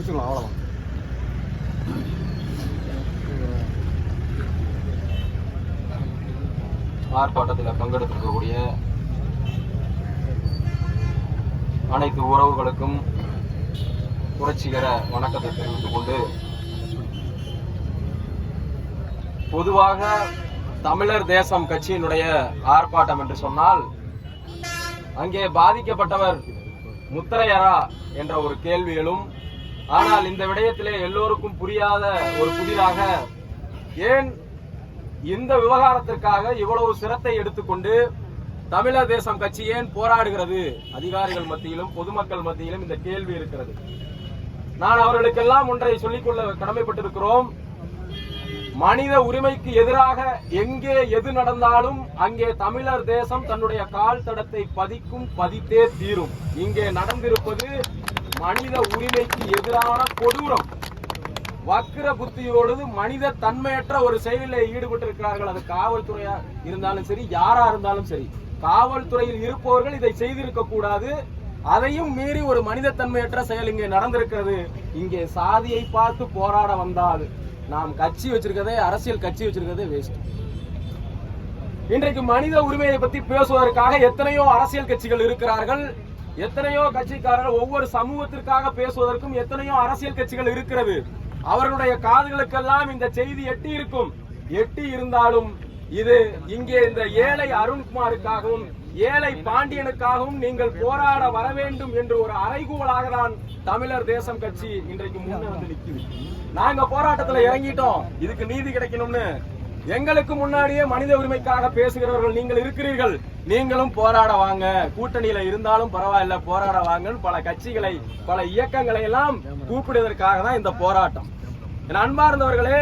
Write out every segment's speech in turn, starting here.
முடிச்சுக்கலாம் அவ்வளோதான் ஆர்ப்பாட்டத்தில் பங்கெடுத்திருக்கக்கூடிய அனைத்து உறவுகளுக்கும் புரட்சிகர வணக்கத்தை தெரிவித்துக் கொண்டு பொதுவாக தமிழர் தேசம் கட்சியினுடைய ஆர்ப்பாட்டம் என்று சொன்னால் அங்கே பாதிக்கப்பட்டவர் முத்தரையரா என்ற ஒரு கேள்வியிலும் ஆனால் இந்த விடயத்திலே எல்லோருக்கும் புரியாத ஒரு புதிராக ஏன் இந்த விவகாரத்திற்காக இவ்வளவு சிரத்தை எடுத்துக்கொண்டு தமிழர் தேசம் கட்சி ஏன் போராடுகிறது? அதிகாரிகள் மத்தியிலும் பொதுமக்கள் மத்தியிலும் இந்த கேள்வி இருக்கிறது. நான் அவர்களுக்கெல்லாம் ஒன்றை சொல்லிக்கொள்ள கடமைப்பட்டிருக்கிறோம். மனித உரிமைக்கு எதிராக எங்கே எது நடந்தாலும் அங்கே தமிழர் தேசம் தன்னுடைய கால் தடத்தை பதிக்கும் பதித்தே தீரும். இங்கே நடந்திருப்பது மனித உரிமைக்கு எதிரான கொடூரம். வக்கிர புத்தியோடு மனித தன்மையற்ற ஒரு செயலில் ஈடுபட்டிருக்கிறார்கள். அது காவல்துறையா இருந்தாலும் சரி யாரா இருந்தாலும் சரி. காவல்துறையில் இருப்பவர்கள் இதை செய்திருக்க கூடாது. அதையும் மீறி ஒரு மனித தன்மையற்ற செயல் இங்கே நடந்திருக்கிறது. இங்கே சாதியை பார்த்து போராட வந்தால் நாம் கட்சி வச்சிருக்கதே அரசியல் கட்சி வச்சிருக்கதே வேஸ்ட் இன்றைக்கு மனித உரிமையை பத்தி பேசுவதற்காக எத்தனையோ அரசியல் கட்சிகள் இருக்கிறார்கள். எத்தனையோ கட்சிக்காரர்கள் ஒவ்வொரு சமூகத்திற்காக பேசுவதற்கும் எத்தனையோ அரசியல் கட்சிகள் இருக்கிறது. அவர்களுடைய காதுகளுக்கெல்லாம் இந்த செய்தி எட்டி இருக்கும். எட்டி இருந்தாலும் இது இங்கே இந்த ஏழை அருண்குமாருக்காகவும் ஏழை பாண்டியனுக்காகவும் நீங்கள் போராட வர வேண்டும் என்று ஒரு அறைகூவலாக தான் தமிழர் தேசம் கட்சி இன்றைக்கு முன்னே வந்து நிற்குது. நாங்க போராட்டத்துல இறங்கிட்டோம். இதுக்கு நீதி கிடைக்கணும்னு எங்களுக்கு முன்னாடியே மனித உரிமைக்காக பேசுகிறவர்கள் நீங்கள் இருக்கிறீர்கள். நீங்களும் போராட வாங்க. கூட்டணியில இருந்தாலும் பரவாயில்ல போராட வாங்கன்னு பல கட்சிகளை பல இயக்கங்களை எல்லாம் கூப்பிடுவதற்காக தான் இந்த போராட்டம். என் அன்பார்ந்தவர்களே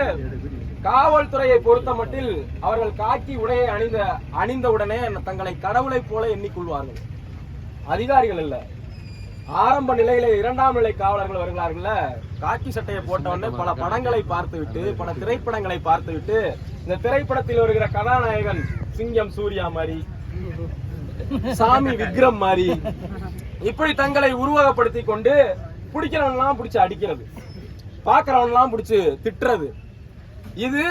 காவல்துறையை பொறுத்த மட்டில் அவர்கள் காக்கி உடையை அணிந்த அணிந்தவுடனே தங்களை கடவுளை போல எண்ணிக்கொள்வார்கள். அதிகாரிகள் இல்ல. ஆரம்ப நிலையில இரண்டாம் நிலை காவலர்கள் வருகிறார்கள்ல. காக்கி சட்டையை போட்டவொடனே பல படங்களை பார்த்துவிட்டு பல திரைப்படங்களை பார்த்துவிட்டு இந்த திரைப்படத்தில் வருகிற கதாநாயகன் சிங்கம் சூர்யா மாதிரி சாமி விக்ரம் மாதிரி இப்படி தங்களை உருவகப்படுத்தி கொண்டு பிடிக்கிறவன்லாம் பிடிச்சி அடிக்கிறது பாக்குறவன்லாம் பிடிச்சி திட்டுறது. இது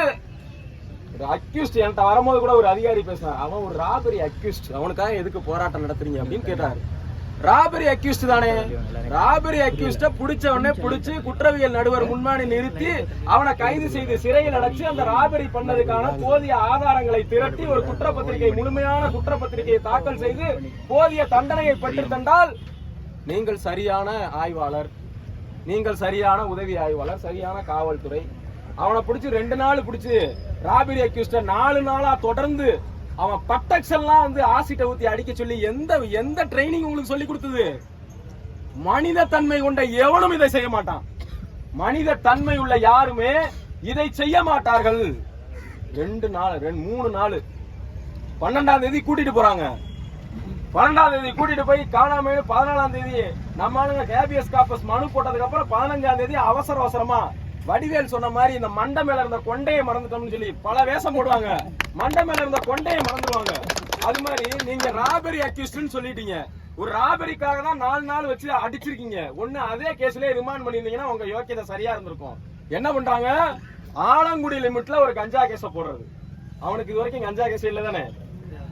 ஒரு அக்யூஸ்ட் என்கிட்ட வரும்போது கூட ஒரு அதிகாரி பேசினார். அவன் ஒரு ராபரி அக்யூஸ்ட் அவனுக்காக எதுக்கு போராட்டம் நடத்துறீங்க அப்படின்னு கேட்டாரு. ராபரி அக்யூஸ்ட் தானே? ராபரி அக்யூஸ்ட புடிச்ச உடனே புடிச்சு குற்றவியல் நடுவர் முன்னாடி நிறுத்தி அவனை கைது செய்து சிறையில் அடைச்சு அந்த ராபரி பண்ணதுக்கான போதிய ஆதாரங்களை திரட்டி ஒரு குற்றப்பத்திரிகை முழுமையான குற்றப்பத்திரிகையை தாக்கல் செய்து போதிய தண்டனையை பெற்று தந்தால் நீங்கள் சரியான ஆய்வாளர். நீங்கள் சரியான உதவி ஆய்வாளர் சரியான காவல்துறை. அவனை பிடிச்சி ரெண்டு நாள் பிடிச்சி ராபரி அக்யூஸ்ட நாலு நாளா தொடர்ந்து அவன் பட்டக்ஸெல்லாம் வந்து ஆசிட்ட ஊத்தி அடிக்க சொல்லி எந்த எந்த ட்ரைனிங் உங்களுக்கு சொல்லி கொடுத்தது? மனித தன்மை கொண்ட எவனும் இதை செய்ய மாட்டான். மனித தன்மை உள்ள யாருமே இதை செய்ய மாட்டார்கள். ரெண்டு நாள் ரெண்டு மூணு நாள். பன்னெண்டாம் தேதி கூட்டிட்டு போறாங்க. பன்னெண்டாம் தேதி கூட்டிட்டு போய் காணாம பதினாலாம் தேதி நம்ம ஆளுங்க ஹேபியஸ் காப்பஸ் மனு போட்டதுக்கு அப்புறம் பதினஞ்சாம் தேதி அவசர அவசரமா வடிவேல் சொன்ன மாதிரி இந்த மண்டை மேல இருந்த கொண்டையை மறந்துட்டோம்னு சொல்லி பல வேஷம் போடுவாங்க. மண்டை மேல இருந்த கொண்டையை மறந்துடுவாங்க அது மாதிரி நீங்க ராபரி அக்யூஸ்ட்னு சொல்லிட்டீங்க. ஒரு ராபரிக்காக தான் நாலு நாள் வச்சு அடிச்சிருக்கீங்க. ஒண்ணு அதே கேஸ்ல ரிமாண்ட் பண்ணிருந்தீங்கன்னா உங்க யோக்கியதை சரியா இருந்திருக்கும். என்ன பண்றாங்க? ஆலங்குடி லிமிட்ல ஒரு கஞ்சா கேஸ போடுறது. அவனுக்கு இது வரைக்கும் கஞ்சா கேஸ் இல்ல தானே?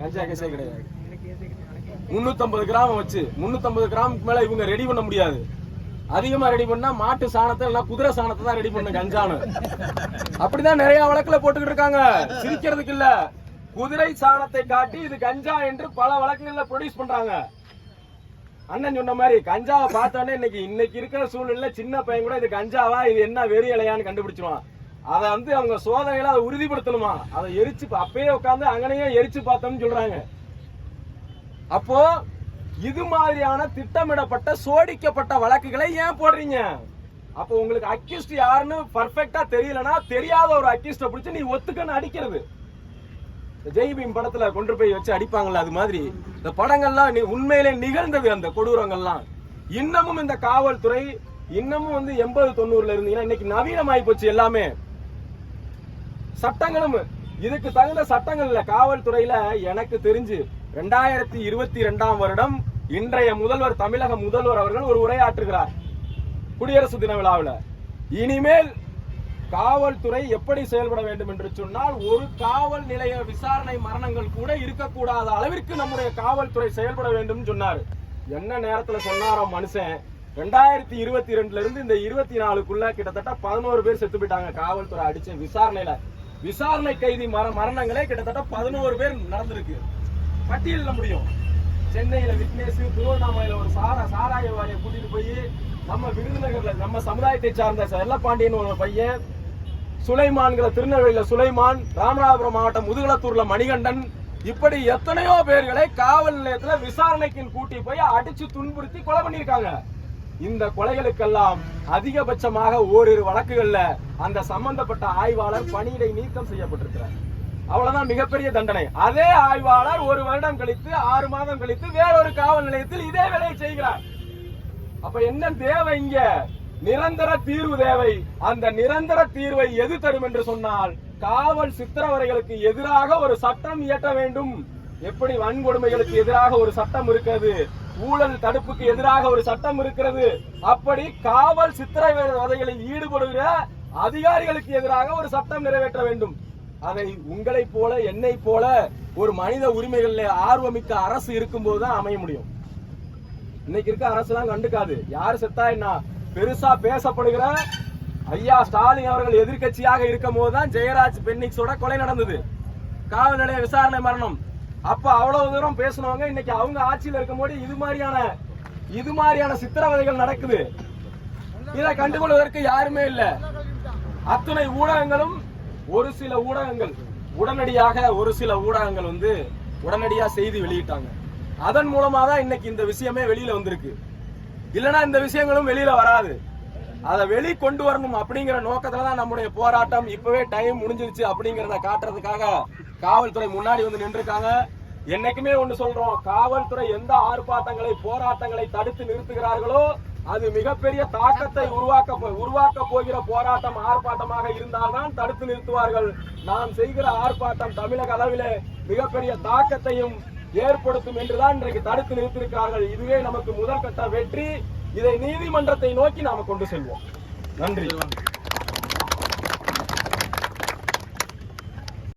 கஞ்சா கேஸே கிடையாது. முன்னூத்தம்பது கிராம் வச்சு முன்னூத்தம்பது கிராமுக்கு மேல இவங்க ரெடி பண்ண முடியாது. அதிகமா ரெடி பண்ணா மாட்டு சாணத்தை எல்லாம் குதிரை சாணத்தை தான் ரெடி பண்ணு கஞ்சானு. அப்படிதான் நிறைய வழக்குல போட்டுக்கிட்டு இருக்காங்க. சிரிக்கிறதுக்கு இல்ல. குதிரை சாணத்தை காட்டி இது கஞ்சா என்று பல வழக்குகள்ல ப்ரொடியூஸ் பண்றாங்க. அண்ணன் சொன்ன மாதிரி கஞ்சாவை பார்த்தோன்னே இன்னைக்கு இன்னைக்கு இருக்கிற சூழ்நிலை சின்ன பையன் கூட இது கஞ்சாவா இது என்ன வெறி இலையான்னு கண்டுபிடிச்சிருவான். அதை வந்து அவங்க சோதனையில அதை உறுதிப்படுத்தணுமா? அதை எரிச்சு பா- அப்பயே உட்காந்து அங்கனையே எரிச்சு பார்த்தோம்னு சொல்றாங்க. அப்போ இது மாதிரியான திட்டமிடப்பட்ட சோடிக்கப்பட்ட வழக்குகளை ஏன் போடுறீங்க? அப்போ உங்களுக்கு அக்யூஸ்ட் யாருன்னு பர்ஃபெக்டா தெரியலனா தெரியாத ஒரு அக்யூஸ்ட பிடிச்சி நீ ஒத்துக்கன்னு அடிக்கிறது. இந்த ஜெய் பீம் படத்துல கொண்டு போய் வச்சு அடிப்பாங்கல்ல அது மாதிரி. இந்த படங்கள்லாம் நீ உண்மையிலே நிகழ்ந்தது அந்த கொடூரங்கள்லாம். இன்னமும் இந்த காவல்துறை இன்னமும் வந்து எண்பது தொண்ணூறுல இருந்தீங்கன்னா இன்னைக்கு நவீனமாயி போச்சு எல்லாமே. சட்டங்களும் இதுக்கு தகுந்த சட்டங்கள் இல்ல காவல்துறையில எனக்கு தெரிஞ்சு ரெண்டாயிரத்தி இருபத்தி ரெண்டாம் வருடம் இன்றைய முதல்வர் தமிழக முதல்வர் அவர்கள் ஒரு உரையாற்றுகிறார் குடியரசு தின விழாவில். இனிமேல் காவல்துறை எப்படி செயல்பட வேண்டும் என்று சொன்னால் ஒரு காவல் நிலைய விசாரணை மரணங்கள் கூட இருக்கக்கூடாத அளவிற்கு நம்முடைய காவல்துறை செயல்பட வேண்டும் சொன்னார். என்ன நேரத்தில் சொன்னாரோ மனுஷன்? ரெண்டாயிரத்தி இருபத்தி ரெண்டுல இருந்து இந்த இருபத்தி நாலுக்குள்ள கிட்டத்தட்ட பதினோரு பேர் செத்து போயிட்டாங்க காவல்துறை அடிச்ச விசாரணையில. விசாரணை கைதி மர மரணங்களே கிட்டத்தட்ட பதினோரு பேர் நடந்திருக்கு. பட்டியலிட முடியும். சென்னையில் விக்னேஷ் திருவண்ணாமலையில் ஒரு சாரா வாரியை கூட்டிட்டு போய் நம்ம விருதுநகரில் நம்ம சமுதாயத்தை சார்ந்த செல்லப்பாண்டியன் ஒரு பையன் சுலைமான்கிற திருநெல்வேலியில் சுலைமான் ராமநாதபுரம் மாவட்டம் முதுகலத்தூரில் மணிகண்டன் இப்படி எத்தனையோ பேர்களை காவல் நிலையத்தில் விசாரணைக்கு கூட்டி போய் அடிச்சு துன்புறுத்தி கொலை பண்ணியிருக்காங்க. இந்த கொலைகளுக்கெல்லாம் அதிகபட்சமாக ஓரிரு வழக்குகள்ல அந்த சம்பந்தப்பட்ட ஆய்வாளர் பணியிடை நீக்கம் செய்யப்பட்டிருக்கிறார். அவ்வளவுதான் மிகப்பெரிய தண்டனை. அதே ஆய்வாளர் ஒரு வருடம் கழித்து ஆறு மாதம் கழித்து வேறொரு காவல் நிலையத்தில் இதே வேலையை செய்கிறார். அப்ப என்ன தேவை இங்க? நிரந்தர தீர்வு தேவை. அந்த நிரந்தர தீர்வை எது தரும் என்று சொன்னால் காவல் சித்திரவரைகளுக்கு எதிராக ஒரு சட்டம் இயற்ற வேண்டும். எப்படி வன்கொடுமைகளுக்கு எதிராக ஒரு சட்டம் இருக்கிறது? ஊழல் தடுப்புக்கு எதிராக ஒரு சட்டம் இருக்கிறது? அப்படி காவல் சித்திரவதைகளில் ஈடுபடுகிற அதிகாரிகளுக்கு எதிராக ஒரு சட்டம் நிறைவேற்ற வேண்டும். அதை உங்களை போல என்னை போல ஒரு மனித உரிமைகள்ல ஆர்வமிக்க அரசு இருக்கும்போது தான் அமைய முடியும். இன்னைக்கு இருக்க அரசுலாம் கண்டுக்காது. யாரு செத்தா என்ன? பெருசா பேசப்படுகிற ஐயா ஸ்டாலின் அவர்கள் எதிர்க்கட்சியாக இருக்கும் போதுதான் ஜெயராஜ் பென்னிக்ஸோட கொலை நடந்தது. காவல் நிலைய விசாரணை மரணம். அப்ப அவ்வளவு தூரம் பேசினவங்க இன்னைக்கு அவங்க ஆட்சியில் இருக்கும்போது இது மாதிரியான இது மாதிரியான சித்திரவதைகள் நடக்குது. இதை கண்டுகொள்வதற்கு யாருமே இல்ல. அத்துணை ஊடகங்களும் ஒரு சில ஊடகங்கள் உடனடியாக ஒரு சில ஊடகங்கள் வந்து உடனடியாக செய்தி வெளியிட்டாங்க. அதன் மூலமாக தான் இன்னைக்கு இந்த விஷயமே வெளியில வந்திருக்கு. இல்லைன்னா இந்த விஷயங்களும் வெளியில வராது. அதை வெளி கொண்டு வரணும் அப்படிங்கிற நோக்கத்துல தான் நம்முடைய போராட்டம். இப்பவே டைம் முடிஞ்சிருச்சு அப்படிங்கிறத காட்டுறதுக்காக காவல்துறை முன்னாடி வந்து நின்றுருக்காங்க. என்னைக்குமே ஒன்று சொல்றோம் காவல்துறை எந்த ஆர்ப்பாட்டங்களை போராட்டங்களை தடுத்து நிறுத்துகிறார்களோ அது மிகப்பெரிய தாக்கத்தை உருவாக்க போ- உருவாக்க போகிற போராட்டம் ஆர்ப்பாட்டமாக இருந்தால்தான் தடுத்து நிறுத்துவார்கள். நாம் செய்கிற ஆர்ப்பாட்டம் தமிழக அளவிலே மிகப்பெரிய தாக்கத்தையும் ஏற்படுத்தும் என்றுதான் இன்றைக்கு தடுத்து நிறுத்திருக்கிறார்கள் இதுவே நமக்கு முதற்கட்ட வெற்றி. இதை நீதிமன்றத்தை நோக்கி நாம கொண்டு செல்வோம். நன்றி.